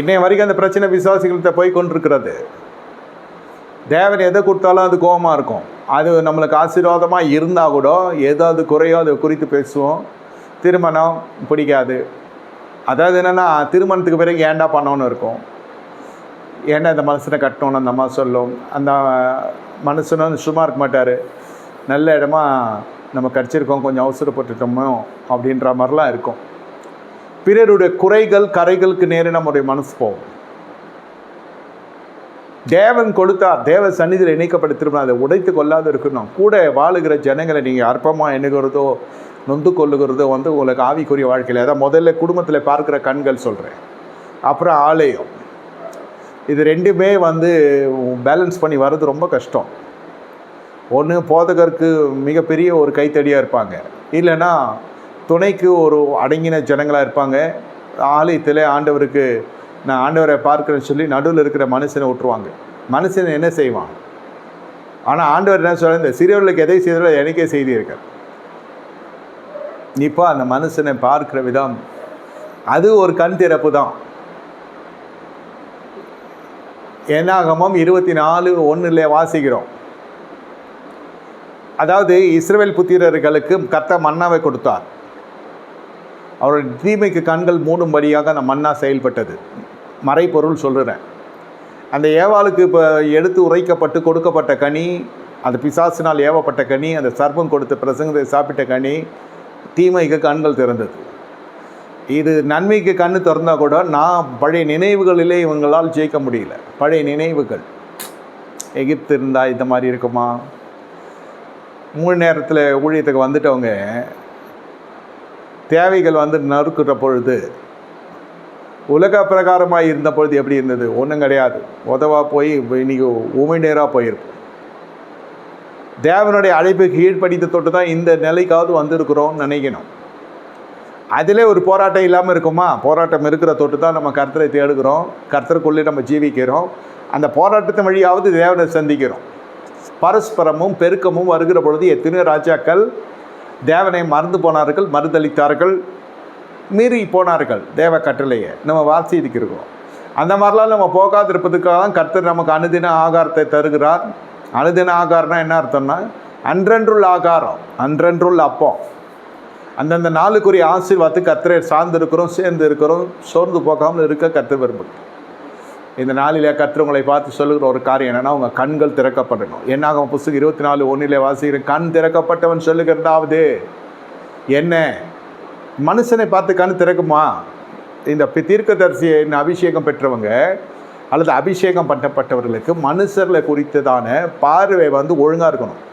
இன்னைய வரைக்கும் அந்த பிரச்சனை விசுவாசிகள்கிட்ட போய் கொண்டிருக்கிறது. தேவன் எதை கொடுத்தாலும் அது கோபமாக இருக்கும். அது நம்மளுக்கு ஆசீர்வாதமாக இருந்தால் கூட ஏதாவது குறையோ அதை குறித்து பேசுவோம். திருமணம் பிடிக்காது. அதாவது என்னென்னா திருமணத்துக்கு பிறகு ஏன்டா பண்ணோன்னு இருக்கும். ஏன்னா இந்த மனுஷனை கட்டணும்னு அந்த அம்மா சொல்லும். அந்த மனுஷனும் சும்மா இருக்க மாட்டார். நல்ல இடமா நம்ம கிடச்சிருக்கோம் கொஞ்சம் அவசரப்பட்டுட்டோமோ அப்படின்ற மாதிரிலாம் இருக்கும். பிறருடைய குறைகள் கரைகளுக்கு நேரே நம்முடைய மனசு போகும். தேவன் கொடுத்தார் தேவ சந்நிதியில் இணைக்கப்பட்டு திரும்ப அதை உடைத்து கொள்ளாது இருக்கணும் கூட வாழுகிற ஜனங்களை நீங்கள் அற்பமாக எண்ணுகிறதோ நொந்து கொள்ளுகிறதோ வந்து உங்களுக்கு ஆவிக்குரிய வாழ்க்கையில் அதான் முதல்ல குடும்பத்தில் பார்க்குற கண்கள் சொல்கிறேன் அப்புறம் ஆலயம். இது ரெண்டுமே வந்து பேலன்ஸ் பண்ணி வர்றது ரொம்ப கஷ்டம். ஒன்று போதகருக்கு மிகப்பெரிய ஒரு கைத்தடியாக இருப்பாங்க. இல்லைன்னா துணைக்கு ஒரு அடங்கின ஜனங்களாக இருப்பாங்க. ஆலயத்தில் ஆண்டவருக்கு நான் ஆண்டவரை பார்க்குறேன்னு சொல்லி நடுவில் இருக்கிற மனுஷனை விட்டுருவாங்க மனுஷன் என்ன செய்வான்? ஆனால் ஆண்டவர் என்ன சொல்ல இந்த சிறியவர்களுக்கு எதை செய்தாலோ எனக்கே செய்தி இருக்க இப்போ அந்த மனுஷனை பார்க்கிற விதம். அது ஒரு கண் திறப்பு தான். என்னாகமும் இருபத்தி நாலு ஒன்றில் வாசிக்கிறோம். அதாவது இஸ்ரேல் புத்திரர்களுக்கு கத்த மன்னாவை கொடுத்தார். அவருடைய தீமைக்கு கண்கள் மூடும்படியாக அந்த மன்னா செயல்பட்டது. மறைப்பொருள் சொல்கிறேன் அந்த ஏவாளுக்கு இப்போ எடுத்து உரைக்கப்பட்டு கொடுக்கப்பட்ட கனி அந்த பிசாசினால் ஏவப்பட்ட கனி அந்த சர்ப்பம் கொடுத்த பிரசங்கத்தை சாப்பிட்ட கனி தீமைக்கு கண்கள் திறந்தது. இது நன்மைக்கு கண்ணு திறந்தா கூட நான் பழைய நினைவுகளிலே இவங்களால் ஜெயிக்க முடியல. பழைய நினைவுகள். எகிப்து இருந்தால் இந்த மாதிரி இருக்குமா? மூணு நேரத்தில் ஊழியத்துக்கு வந்துட்டவங்க தேவைகள் வந்து நறுக்குற பொழுது உலக பிரகாரமாக இருந்த பொழுது எப்படி இருந்தது? ஒன்றும் கிடையாது. உதவா போய் இன்றைக்கி உமை நேராக போயிருக்கும் தேவனுடைய அழைப்புக்கு கீழ்ப்படித்த தொட்டு தான் இந்த நிலைக்காவது வந்திருக்கிறோம்னு நினைக்கணும். அதிலே ஒரு போராட்டம் இல்லாமல் இருக்குமா? போராட்டம் இருக்கிற தொட்டு தான் நம்ம கர்த்தரை தேடுகிறோம். கர்த்தருக்குள்ளே நம்ம ஜீவிக்கிறோம். அந்த போராட்டத்தின் வழியாவது தேவனை சந்திக்கிறோம். பரஸ்பரமும் பெருக்கமும் வருகிற பொழுது எத்தனையோ ராஜாக்கள் தேவனை மறந்து போனார்கள் மறுதளித்தார்கள் மீறி போனார்கள் தேவ கட்டளையை. நம்ம வாசித்துக்கு இருக்கோம். அந்த மாதிரிலாம் நம்ம போகாதிருப்பதுக்காக தான் கர்த்தர் நமக்கு அனுதின ஆகாரத்தை தருகிறார். அனுதின ஆகாரம்னா என்ன அர்த்தம்னா அன்றன்றுள்ள ஆகாரம் அன்றன்றுள்ள அப்பம். அந்தந்த நாளுக்குரிய ஆசீர்வாதத்துக்கு கர்த்தரை சார்ந்து இருக்கிறோம் சேர்ந்து இருக்கிறோம் சோர்ந்து போகாமல் இருக்க கற்று விரும்புகிறோம் இந்த நாளிலே கற்றுவங்களை பார்த்து சொல்லுகிற ஒரு காரியம் என்னென்னா உங்கள் கண்கள் திறக்கப்படணும். என்னாகும்? புஸ்தகம் இருபத்தி நாலு ஒன்றிலே வாசிக்கிறேன். கண் திறக்கப்பட்டவன் சொல்லுகிறதாவது? என்ன? மனுஷனை பார்த்து கண் திறக்குமா? இந்த பி- தீர்க்கதரிசியை அபிஷேகம் பெற்றவங்க அல்லது அபிஷேகம் பண்ணப்பட்டவர்களுக்கு மனுஷர்களை குறித்ததான பார்வை வந்து ஒழுங்காக இருக்கணும்.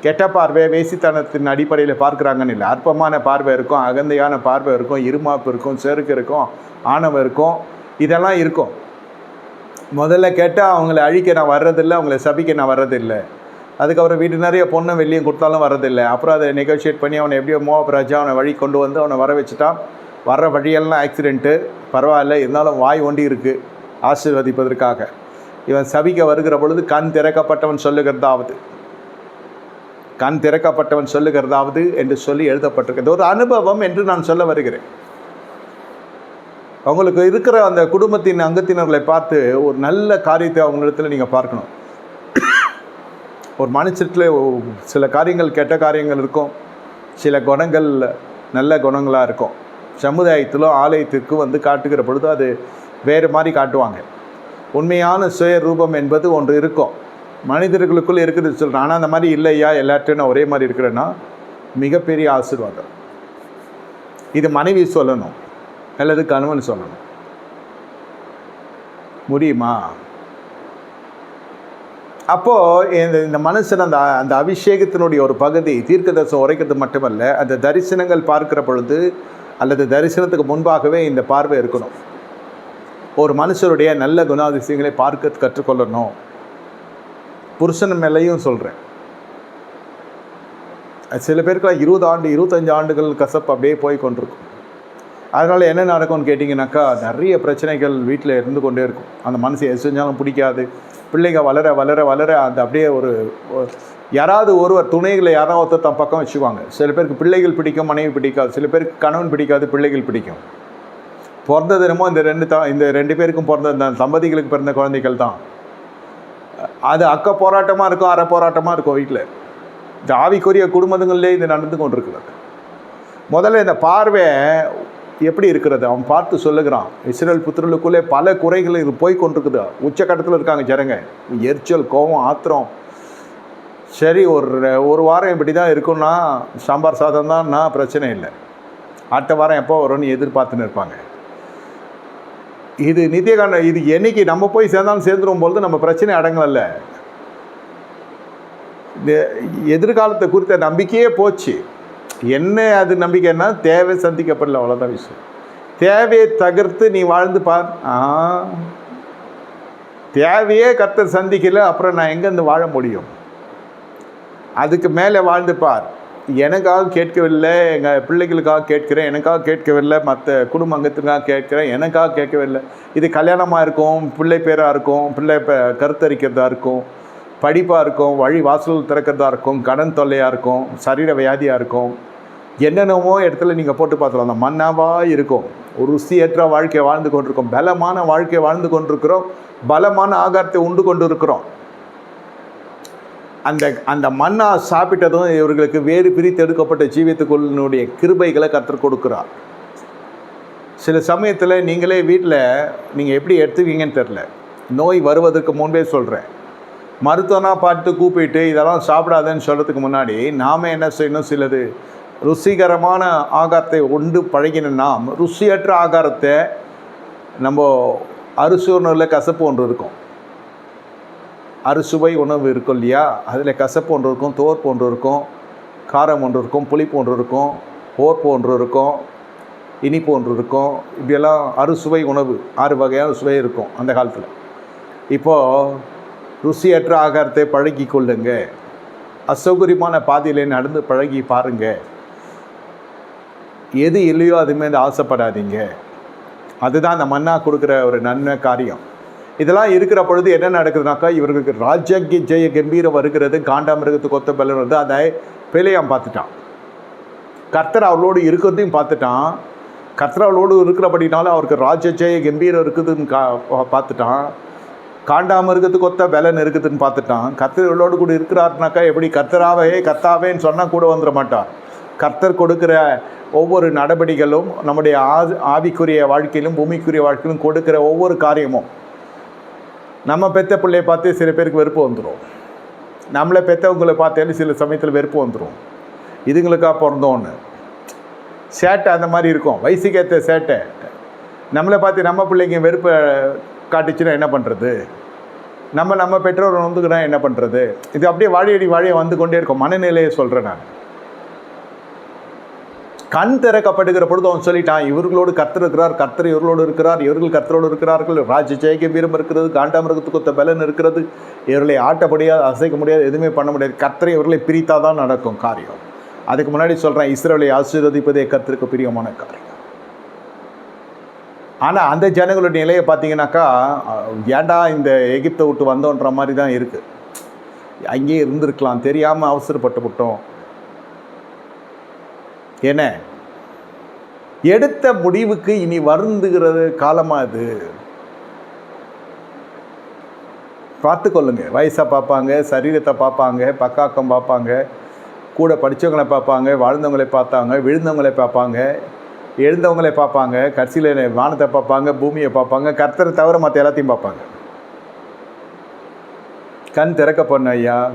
கெட்ட பார்வை வேசித்தனத்தின் அடிப்படையில் பார்க்குறாங்கன்னு இல்லை. அற்பமான பார்வை இருக்கும் அகந்தையான பார்வை இருக்கும் இருமாப்பு இருக்கும் செருக்கு இருக்கும் ஆணவம் இருக்கும் இதெல்லாம் இருக்கும். முதல்ல கேட்டால் அவங்கள அழிக்க நான் வர்றதில்லை அவங்கள சபிக்க நான் வர்றதில்லை. அதுக்கப்புறம் வீட்டு நிறைய பொண்ணு வெளியே கொடுத்தாலும் வரதில்லை அப்புறம் அதை நெகோஷியேட் பண்ணி அவனை எப்படியோ மோப் ராஜா அவனை வழி கொண்டு வந்து அவனை வர வச்சுட்டான். வர்ற வழியெல்லாம் ஆக்சிடெண்ட்டு பரவாயில்ல இருந்தாலும் வாய் ஒண்டி இருக்குது ஆசீர்வதிப்பதற்காக. இவன் சபிக்க வருகிற பொழுது கண் திறக்கப்பட்டவன் சொல்லுகிறதாவது. கண் திறக்கப்பட்டவன் சொல்லுகிறதாவது என்று சொல்லி எழுதப்பட்டிருக்கிறது ஒரு அனுபவம் என்று நான் சொல்ல வருகிறேன். அவங்களுக்கு இருக்கிற அந்த குடும்பத்தின் அங்கத்தினர்களை பார்த்து ஒரு நல்ல காரியத்தை அவங்களிடத்தில் நீங்கள் பார்க்கணும். ஒரு மனுஷத்தில் சில காரியங்கள் கெட்ட காரியங்கள் இருக்கும். சில குணங்கள் நல்ல குணங்களாக இருக்கும். சமுதாயத்திலும் ஆலயத்திற்கு வந்து காட்டுகிற பொழுது அது வேறு மாதிரி காட்டுவாங்க. உண்மையான சுய ரூபம் என்பது ஒன்று இருக்கும். மனிதர்களுக்குள் இருக்குது சொல்கிறேன் ஆனால் அந்த மாதிரி இல்லையா? எல்லார்ட்டையும் நான் ஒரே மாதிரி இருக்கிறேன்னா மிகப்பெரிய ஆசீர்வாதம். இது மனைவி சொல்லணும். அல்லது கணவன் சொல்லணும். முடியுமா? அப்போது இந்த இந்த மனுஷன் அந்த அந்த அபிஷேகத்தினுடைய ஒரு பகுதி தீர்க்கதரிசனம் உரைக்கிறது மட்டுமல்ல அந்த தரிசனங்கள் பார்க்கிற பொழுது அல்லது தரிசனத்துக்கு முன்பாகவே இந்த பார்வை இருக்கணும். ஒரு மனுஷருடைய நல்ல குணாதிசயங்களை பார்க்க கற்றுக்கொள்ளணும். புருஷன் மேலேயும் சொல்கிறேன் சில பேருக்குலாம் இருபது ஆண்டு இருபத்தஞ்சு ஆண்டுகள் கசப்பு அப்படியே போய் கொண்டிருக்கும். அதனால் என்ன நடக்கும்னு கேட்டிங்கனாக்கா நிறைய பிரச்சனைகள் வீட்டில் இருந்து கொண்டே இருக்கும். அந்த மனசு எது செஞ்சாலும் பிடிக்காது. பிள்ளைங்க வளர வளர வளர அந்த அப்படியே ஒரு ஒரு- யாராவது ஒருவர் துணைகளை யாராவது ஒருத்தர் தன் பக்கம் வச்சுக்குவாங்க. சில பேருக்கு பிள்ளைகள் பிடிக்கும் மனைவி பிடிக்காது. சில பேருக்கு கணவன் பிடிக்காது பிள்ளைகள் பிடிக்கும். பிறந்த தினமும் இந்த ரெண்டு த இந்த ரெண்டு பேருக்கும் பிறந்த இந்த தம்பதிகளுக்கு பிறந்த குழந்தைகள் தான். அது அக்க போராட்டமாக இருக்கும் அரை போராட்டமாக இருக்கும் வீட்டில் இந்த ஆவிக்குரிய குடும்பங்களே இது நடந்து கொண்டிருக்கிறது. முதல்ல இந்த பார்வை எப்படி இருக்கிறது? அவன் பார்த்து சொல்லுகிறான் இஸ்ரேல் புத்திரலுக்குள்ளே பல குறைகள் இது போய் கொண்டிருக்குது. உச்சக்கட்டத்தில் இருக்காங்க ஜனங்க. எரிச்சல் கோபம் ஆத்திரம். சரி ஒரு ஒரு வாரம் இப்படி தான் இருக்குன்னா சாம்பார் சாதம் தான்னா பிரச்சனை இல்லை. அடுத்த வாரம் எப்போ வரும்னு எதிர்பார்த்துன்னு இருப்பாங்க. இது நித்தியகாண்ட இது என்னைக்கு நம்ம போய் சேர்ந்தாலும் சேர்ந்துரும் பொழுது நம்ம பிரச்சனை அடங்கல இந்த எதிர்காலத்தை குறித்த நம்பிக்கையே போச்சு. என்ன அது நம்பிக்கைன்னா தேவை சந்திக்கப்படல அவ்வளோதான் விஷயம். தேவையை தகர்த்து நீ வாழ்ந்து பார் ஆ. தேவையே கர்த்தர் சந்திக்கல அப்புறம் நான் எங்கேருந்து வாழ முடியும்? அதுக்கு மேலே வாழ்ந்து பார். எனக்காக கேட்கவில்லை எங்கள் பிள்ளைகளுக்காக கேட்கிறேன் எனக்காக கேட்கவில்லை மற்ற குடும்ப அங்கத்துக்காக கேட்கிறேன் எனக்காக கேட்கவில்லை. இது கல்யாணமாக இருக்கும் பிள்ளை பேராக இருக்கும் பிள்ளை கருத்தரிக்கிறதா இருக்கும் படிப்பாக இருக்கும் வழி வாசல் திறக்கிறதா இருக்கும் கடன் தொல்லையாக இருக்கும் சரீர வியாதியாக இருக்கும் என்னென்னமோ இடத்துல நீங்கள் போட்டு பார்த்துலாம். அந்த மண்ணாவாக இருக்கும். ஒரு ருசியற்ற வாழ்க்கையை வாழ்ந்து கொண்டிருக்கோம். பலமான வாழ்க்கையை வாழ்ந்து கொண்டிருக்கிறோம். பலமான ஆகாரத்தை உண்டு கொண்டு இருக்கிறோம் அந்த அந்த மண்ணா சாப்பிட்டதும் இவர்களுக்கு வேறு பிரித்து எடுக்கப்பட்ட ஜீவியத்துக்குள்ளினுடைய கிருபைகளை கற்றுக் கொடுக்குறார். சில சமயத்தில் நீங்களே வீட்டில் நீங்கள் எப்படி எடுத்துக்கீங்கன்னு தெரில நோய் வருவதற்கு முன்பே சொல்கிறேன் மருத்துவனா பார்த்து கூப்பிட்டு இதெல்லாம் சாப்பிடாதேன்னு சொல்கிறதுக்கு முன்னாடி நாம் என்ன செய்யணும் சிலது? ருசிகரமான ஆகாரத்தை உண்டு பழகின நாம் ருசியற்ற ஆகாரத்தை நம்ம அரிசூர்ணில் கசப்பு ஒன்று இருக்கும். அறுசுவை உணவு இருக்கும் இல்லையா? அதில் கசப்பு ஒன்று இருக்கும் தோர் ஒன்று இருக்கும் காரம் ஒன்று இருக்கும் புளிப்பு ஒன்று இருக்கும் ஓர்ப்பு ஒன்று இருக்கும் இனிப்பு ஒன்று இருக்கும். இப்படியெல்லாம் அறுசுவை உணவு ஆறு வகையான சுவை இருக்கும் அந்த காலத்தில். இப்போது ருசியற்ற ஆகாரத்தை பழகி கொள்ளுங்க. அசௌகரியமான பாதையிலே நடந்து பழகி பாருங்கள் எது இல்லையோ அது வந்து ஆசைப்படாதீங்க. அதுதான் அந்த மன்னா கொடுக்குற ஒரு நன்மை காரியம். இதெல்லாம் இருக்கிற பொழுது என்ன நடக்குதுனாக்கா இவர்களுக்கு ராஜ்யக்கு ஜெய கம்பீரம் வருகிறது காண்டாமிருகத்துக்கு கொத்த பலன் வருது அதை பிழையாம் பார்த்துட்டான். கர்த்தர் அவளோடு இருக்கிறதையும் பார்த்துட்டான். கர்த்தர் அவளோடு இருக்கிறபடினால அவருக்கு ராஜ ஜெய கம்பீரம் இருக்குதுன்னு கா பார்த்துட்டான். காண்டாமிருகத்துக்கு ஒத்த பலன் இருக்குதுன்னு பார்த்துட்டான். கர்த்தர் இவளோடு கூட இருக்கிறாருனாக்கா எப்படி கர்த்தராவே கர்த்தாவேன்னு சொன்னால் கூட வந்துட மாட்டான் கர்த்தர் கொடுக்குற ஒவ்வொரு நடவடிக்கைகளும் நம்முடைய ஆ ஆவிக்குரிய வாழ்க்கையிலும் பூமிக்குரிய வாழ்க்கையிலும் கொடுக்குற ஒவ்வொரு காரியமும். நம்ம பெத்த பிள்ளையை பார்த்து சில பேருக்கு வெறுப்பு வந்துடும் நம்மளை பெற்றவங்களை பார்த்தாலும் சில சமயத்தில் வெறுப்பு வந்துடும் இதுங்களுக்கா பிறந்தோன்னு சேட்டை அந்த மாதிரி இருக்கும். வயசுக்கு ஏற்ற சேட்டை. நம்மளை பார்த்து நம்ம பிள்ளைங்க வெறுப்பை காட்டுச்சுன்னா என்ன பண்ணுறது நம்ம நம்ம பெற்றோர் வந்துக்கினா என்ன பண்ணுறது இது அப்படியே வாழியடி வாழையை வந்து கொண்டே இருக்கும். மனநிலையை சொல்கிறேன் நான். கண் திறக்கப்படுகிற பொழுது அவன் சொல்லிட்டான் இவர்களோடு கர்த்தர் இருக்கிறார் கர்த்தர் இவர்களோடு இருக்கிறார் இவர்கள் கர்த்தரோடு இருக்கிறார்கள். ராஜ ஜெயக இருக்கிறது காண்டாமிருகத்துக்கு ஒத்த பலன் இருக்கிறது. இவர்களை ஆட்ட முடியாது அசைக்க முடியாது எதுவுமே பண்ண முடியாது. கர்த்தரை இவர்களை பிரித்தால் தான் நடக்கும் காரியம். அதுக்கு முன்னாடி சொல்கிறேன் இஸ்ரேலை ஆசீர்வதிப்பதே கர்த்தருக்கு பிரியமான காரியம். ஆனால் அந்த ஜனங்களுடைய நிலையை பார்த்தீங்கன்னாக்கா ஏன்டா இந்த எகிப்தை விட்டு வந்தோன்ற மாதிரி தான் இருக்குது அங்கேயே இருந்திருக்கலாம் தெரியாமல் அவசரப்பட்டு விட்டோம். என்ன? எடுத்த முடிவுக்கு இனி வருந்துகிறது காலமாக இது? பார்த்துக்கொள்ளுங்க வயசாக பார்ப்பாங்க சரீரத்தை பார்ப்பாங்க பக்காக்கம் பார்ப்பாங்க கூட படித்தவங்களை பார்ப்பாங்க வாழ்ந்தவங்களை பார்த்தாங்க விழுந்தவங்களை பார்ப்பாங்க எழுந்தவங்களை பார்ப்பாங்க கடைசியில் வானத்தை பார்ப்பாங்க பூமியை பார்ப்பாங்க கர்த்தரை தவிர மற்ற எல்லாத்தையும் பார்ப்பாங்க. கண் திறக்கப்படணும் ஐயா.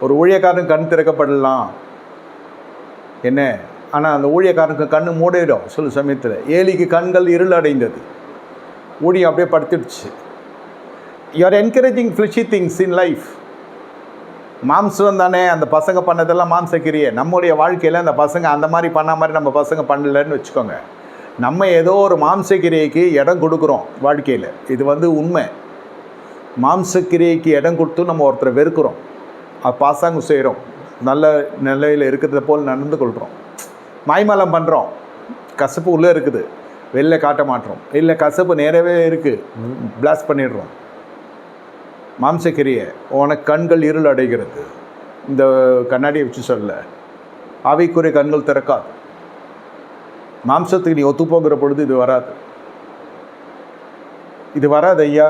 ஒரு ஊழியக்காரன் கண் திறக்கப்படலாம். என்ன? ஆனால் அந்த ஊழியக்காரனுக்கு கண்ணு மூடிடும். சில சமயத்தில். ஏலிக்கு கண்கள் இருள் அடைந்தது. ஊழியம் அப்படியே படுத்துடுச்சு. You are encouraging fishy things in life மாம்சம் தானே அந்த பசங்க பண்ணதெல்லாம் மாம்சக்கிரியை. நம்முடைய வாழ்க்கையில் அந்த பசங்க அந்த மாதிரி பண்ண மாதிரி நம்ம பசங்க பண்ணலன்னு வச்சுக்கோங்க. நம்ம ஏதோ ஒரு மாம்சக்கிரியைக்கு இடம் கொடுக்குறோம் வாழ்க்கையில். இது வந்து உண்மை. மாம்சக்கிரியைக்கு இடம் கொடுத்து நம்ம ஒருத்தரை வெறுக்கிறோம். அது செய்கிறோம் நல்ல நிலையில் இருக்கிறத போல் நடந்து கொள்கிறோம் மாய்மலம் பண்ணுறோம் கசப்பு உள்ளே இருக்குது. வெளில காட்ட மாட்டோம். இல்லை கசப்பு நேரவே இருக்குது பிளாஸ்ட் பண்ணிடுறோம். மாம்சக்கிரியை உனக்கு கண்கள் இருள் அடைகிறது. இந்த கண்ணாடியை வச்சு சொல்ல அவைக்குரிய கண்கள் திறக்காது. மாம்சத்துக்கு நீ ஒத்து போகிற பொழுது இது வராது. இது வராது ஐயா.